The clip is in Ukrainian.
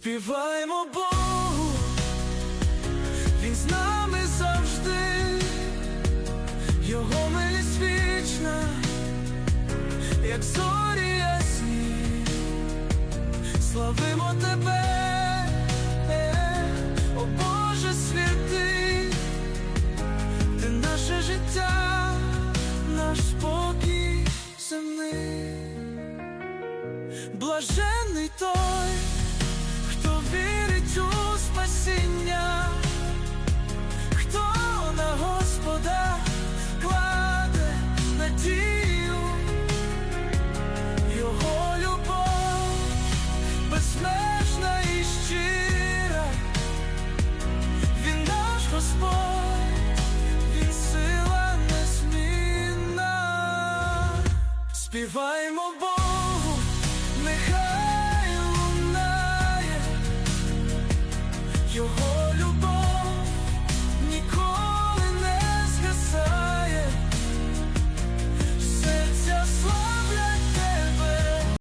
Співаємо Богу, Він з нами завжди, Його милість вічна, як зорі ясні, славимо тебе, о Боже святий, ти наше життя, наш спокій земний, блаженний той Співаємо Богу,